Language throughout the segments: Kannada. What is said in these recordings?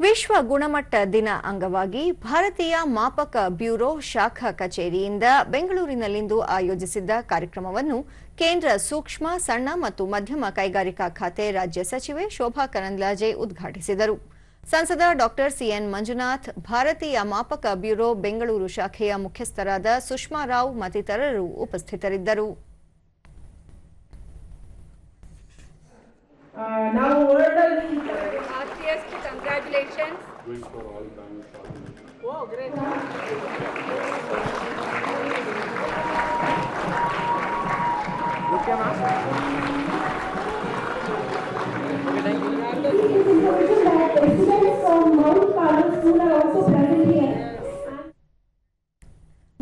ವಿಶ್ವ ಗುಣಮಟ್ಟ ದಿನ ಅಂಗವಾಗಿ ಭಾರತೀಯ ಮಾಪಕ ಬ್ಯೂರೋ ಶಾಖಾ ಕಚೇರಿಯಿಂದ ಬೆಂಗಳೂರಿನಲ್ಲಿಂದು ಆಯೋಜಿಸಿದ್ದ ಕಾರ್ಯಕ್ರಮವನ್ನು ಕೇಂದ್ರ ಸೂಕ್ಷ್ಮ, ಸಣ್ಣ ಮತ್ತು ಮಧ್ಯಮ ಕೈಗಾರಿಕಾ ಖಾತೆ ರಾಜ್ಯ ಸಚಿವೆ ಶೋಭಾ ಕರಂದ್ಲಾಜೆ ಉದ್ಘಾಟಿಸಿದರು. ಸಂಸದ ಡಾಕ್ಟರ್ ಸಿಎನ್ ಮಂಜುನಾಥ್, ಭಾರತೀಯ ಮಾಪಕ ಬ್ಯೂರೋ ಬೆಂಗಳೂರು ಶಾಖೆಯ ಮುಖ್ಯಸ್ಥರಾದ ಸುಷ್ಮಾ ರಾವ್ ಮತ್ತಿತರರು ಉಪಸ್ಥಿತರಿದ್ದರು. Yes, to congratulations. For all banks. Wow, great. Thank you.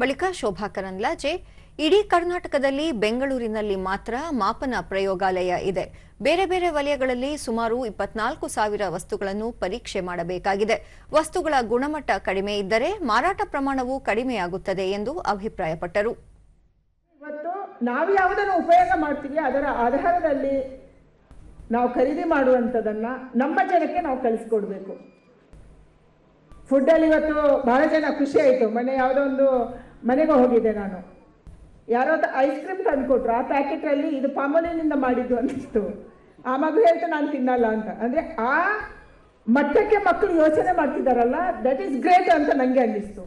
ಬಳಿಕ ಶೋಭಾ ಕರಂದ್ಲಾಜೆ, ಇಡೀ ಕರ್ನಾಟಕದಲ್ಲಿ ಬೆಂಗಳೂರಿನಲ್ಲಿ ಮಾತ್ರ ಮಾಪನ ಪ್ರಯೋಗಾಲಯ ಇದೆ. ಬೇರೆ ಬೇರೆ ವಲಯಗಳಲ್ಲಿ ಸುಮಾರು ಇಪ್ಪತ್ನಾಲ್ಕು ಸಾವಿರ ವಸ್ತುಗಳನ್ನು ಪರೀಕ್ಷೆ ಮಾಡಬೇಕಾಗಿದೆ. ವಸ್ತುಗಳ ಗುಣಮಟ್ಟ ಕಡಿಮೆ ಇದ್ದರೆ ಮಾರಾಟ ಪ್ರಮಾಣವೂ ಕಡಿಮೆಯಾಗುತ್ತದೆ ಎಂದು ಅಭಿಪ್ರಾಯಪಟ್ಟರು. ನಾವು ಯಾವುದನ್ನು ಉಪಯೋಗ ಮಾಡ್ತೀವಿ, ಅದರ ಆಧಾರದಲ್ಲಿ ನಾವು ಖರೀದಿ ಮಾಡುವಂಥದ್ದನ್ನು ನಮ್ಮ ಜನಕ್ಕೆ ನಾವು ಕಳಿಸ್ಕೊಡ್ಬೇಕು. ಫುಡ್ಡಲ್ಲಿ ಇವತ್ತು ಬಹಳ ಜನ ಖುಷಿ ಆಯಿತು. ಮೊನ್ನೆ ಯಾವುದೋ ಒಂದು ಮನೆಗೆ ಹೋಗಿದ್ದೆ ನಾನು. ಯಾರೋ ಐಸ್ ಕ್ರೀಮ್ ತಂದುಕೊಟ್ರು. ಆ ಪ್ಯಾಕೆಟಲ್ಲಿ ಇದು ಪಾಮೋಲಿನಿಂದ ಮಾಡಿದ್ದು ಅನ್ನಿಸ್ತು ಆ ಮಗು ಹೇಳ್ತು, ನಾನು ತಿನ್ನಲ್ಲ ಅಂತ. ಅಂದರೆ ಆ ಮಟ್ಟಕ್ಕೆ ಮಕ್ಕಳು ಯೋಚನೆ ಮಾಡ್ತಿದ್ದಾರಲ್ಲ ದಟ್ ಈಸ್ ಗ್ರೇಟ್ ಅಂತ ನನಗೆ ಅನ್ನಿಸ್ತು.